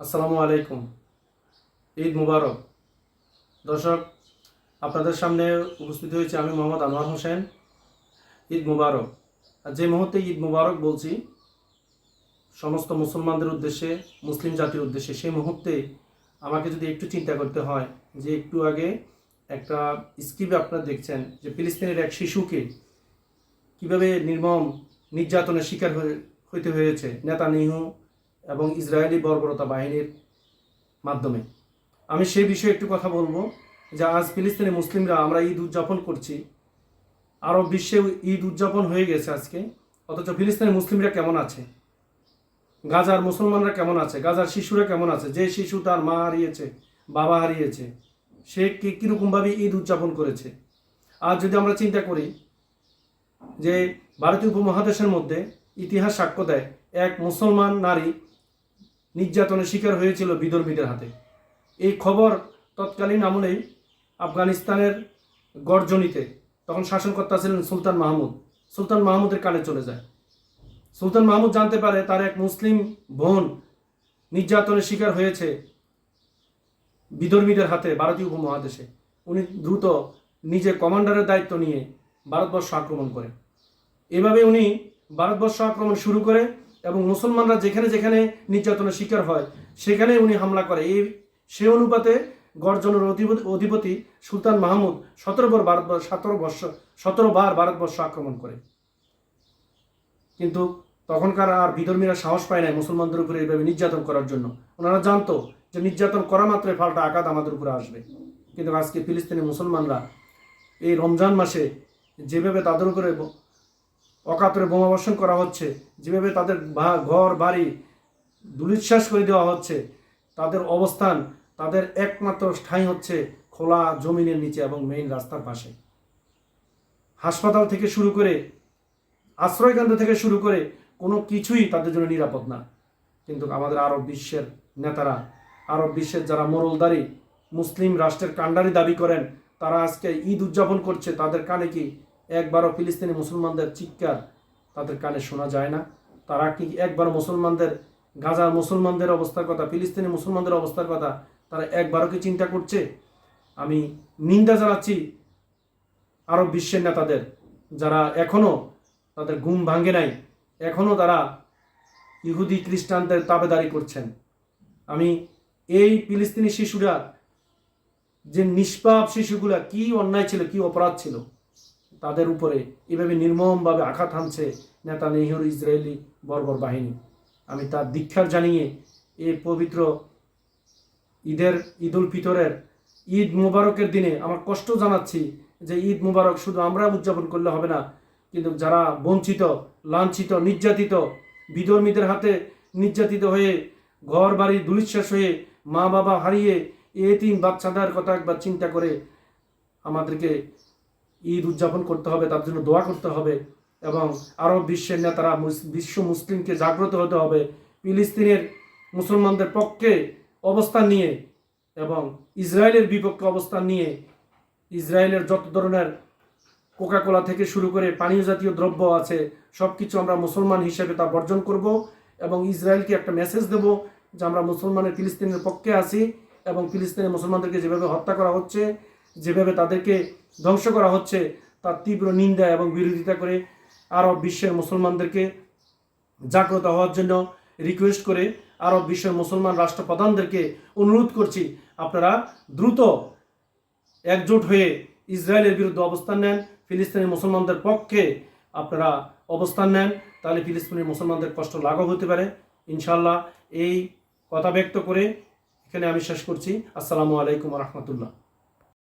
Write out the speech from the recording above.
আসসালামু আলাইকুম। ঈদ মুবারক। দর্শক আপনাদের সামনে উপস্থিত হয়েছে আমি মোহাম্মদ আনোয়ার হোসেন ঈদ মুবারক। আর যে মুহূর্তে ঈদ মুবারক বলছি, সমস্ত মুসলমানদের উদ্দেশ্যে, মুসলিম জাতির উদ্দেশ্যে, সেই মুহূর্তে আমাকে যদি একটু চিন্তা করতে হয় যে একটু আগে একটা স্কিপে আপনারা দেখছেন যে ফিলিস্তিনের এক শিশুকে কীভাবে নির্মম নির্যাতনের শিকার হইতে হয়েছে নেতা নেতানিহু এবং ইসরায়েলি বর্বরতা বাহিনীর মাধ্যমে। আমি সেই বিষয়ে একটু কথা বলব যে আজ ফিলিস্তিনি মুসলিমরা আমরা ঈদ উদযাপন করছি। আরব বিশ্বে ঈদ উদযাপন হয়ে গেছে আজকে। অথচ ফিলিস্তিনি মুসলিমরা কেমন আছে? গাজার মুসলমানরা কেমন আছে? গাজার শিশুরা কেমন আছে? যে শিশু তার মা হারিয়েছে, বাবা হারিয়েছে, সে কি কীরকমভাবে ঈদ উদযাপন করেছে? আর যদি আমরা চিন্তা করি যে ভারতীয় উপমহাদেশের মধ্যে ইতিহাস সাক্ষ্য দেয়, এক মুসলমান নারী নির্যাতনের শিকার হয়েছিল বিদর্মীদের হাতে। এই খবর তৎকালীন আমলেই আফগানিস্তানের গর্জনীতে তখন শাসনকর্তা ছিলেন সুলতান মাহমুদ। সুলতান মাহমুদের কানে চলে যায়। সুলতান মাহমুদ জানতে পারে তার এক মুসলিম বোন নির্যাতনের শিকার হয়েছে বিধর্মীদের হাতে ভারতীয় উপমহাদেশে। উনি দ্রুত নিজে কমান্ডারের দায়িত্ব নিয়ে ভারতবর্ষ আক্রমণ করে। এভাবে উনি ভারতবর্ষ আক্রমণ শুরু করে এবং মুসলমানরা যেখানে যেখানে নির্যাতনের শিকার হয় সেখানে উনি হামলা করে। এই সে অনুপাতে গর্জনের অধিপতি সুলতান মাহমুদ সতেরো বার ভারতবর্ষ সতেরো বর্ষ সতেরো বার ভারতবর্ষ আক্রমণ করে। কিন্তু তখনকার আর বিধর্মীরা সাহস পায় নাই মুসলমানদের উপরে এইভাবে নির্যাতন করার জন্য। ওনারা জানতো যে নির্যাতন করা মাত্রই পাল্টা আঘাত আমাদের উপরে আসবে। কিন্তু আজকে ফিলিস্তিনি মুসলমানরা এই রমজান মাসে যেভাবে তাদের উপরে অকাতরে বোমাবর্ষণ করা হচ্ছে, যেভাবে তাদের ঘর, বাড়ি দুলিশ্বাস করে দেওয়া হচ্ছে, তাদের অবস্থান তাদের একমাত্র ঠাঁই হচ্ছে খোলা জমিনের নিচে এবং মেইন রাস্তার পাশে। হাসপাতাল থেকে শুরু করে, আশ্রয়কেন্দ্র থেকে শুরু করে কোনো কিছুই তাদের জন্য নিরাপদ না। কিন্তু আমাদের আরব বিশ্বের নেতারা, আরব বিশ্বের যারা মোরলদারি মুসলিম রাষ্ট্রের কাণ্ডারি দাবি করেন, তারা আজকে ঈদ উদযাপন করছে, তাদের কানে কি একবারও ফিলিস্তিনি মুসলমানদের চিৎকার তাদের কানে শোনা যায় না? তারা কি একবার মুসলমানদের, গাজার মুসলমানদের অবস্থার কথা, ফিলিস্তিনি মুসলমানদের অবস্থার কথা তারা একবারও কি চিন্তা করছে? আমি নিন্দা জানাচ্ছি আরব বিশ্বের নেতাদের, যারা এখনও তাদের ঘুম ভাঙে নাই এখনও তারা ইহুদি খ্রিস্টানদের তাবেদারি করছেন। আমি এই ফিলিস্তিনি শিশুরা, যে নিষ্পাপ শিশুগুলা কি অন্যায় ছিল, কি অপরাধ ছিল, তাদের উপরে এভাবে নির্মমভাবে আঘাত হানছে নেতা নেহরু ইসরায়েলি বর্বর বাহিনী। আমি তার দীক্ষার জানিয়ে এই পবিত্র ঈদের ঈদ উল ফিতরের, ঈদ মুবারকের দিনে আমার কষ্ট জানাচ্ছি যে ঈদ মুবারক শুধু আমরা উদযাপন করলে হবে না, কিন্তু যারা বঞ্চিত, লাঞ্ছিত, নির্যাতিত, বিধর্মীদের হাতে নির্যাতিত হয়ে ঘর বাড়ি দুলিশ্বাস হয়ে মা বাবা হারিয়ে এতিম বাচ্চাদের কথা একবার চিন্তা করে আমাদেরকে ঈদ উদযাপন করতে হবে, তার জন্য দোয়া করতে হবে এবং আরও বিশ্বের নেতারা বিশ্ব মুসলিমকে জাগ্রত হতে হবে। ফিলিস্তিনের মুসলমানদের পক্ষে অবস্থান নিয়ে এবং ইসরায়েলের বিপক্ষে অবস্থান নিয়ে ইসরায়েলের যত ধরনের কোকাকোলা থেকে শুরু করে পানীয় জাতীয় দ্রব্য আছে সব কিছু আমরা মুসলমান হিসেবে তা বর্জন করব এবং ইসরায়েলকে একটা মেসেজ দেব যে আমরা মুসলমানের ফিলিস্তিনের পক্ষে আছি এবং ফিলিস্তিনের মুসলমানদেরকে যেভাবে হত্যা করা হচ্ছে, যেভাবে তাদেরকে ধ্বংস করা হচ্ছে, তার তীব্র নিন্দা এবং বিরোধিতা করে আরব বিশ্বের মুসলমানদেরকে জাগ্রত হওয়ার জন্য রিকোয়েস্ট করে আরব বিশ্বের মুসলমান রাষ্ট্রপ্রধানদেরকে অনুরোধ করছি, আপনারা দ্রুত একজোট হয়ে ইসরায়েলের বিরুদ্ধে অবস্থান নেন, ফিলিস্তিনি মুসলমানদের পক্ষে আপনারা অবস্থান নেন, তাহলে ফিলিস্তিনি মুসলমানদের কষ্ট লাঘব হতে পারে। ইনশাল্লাহ এই কথা ব্যক্ত করে এখানে আমি শেষ করছি। আসসালামু আলাইকুম রহমতুল্লাহ।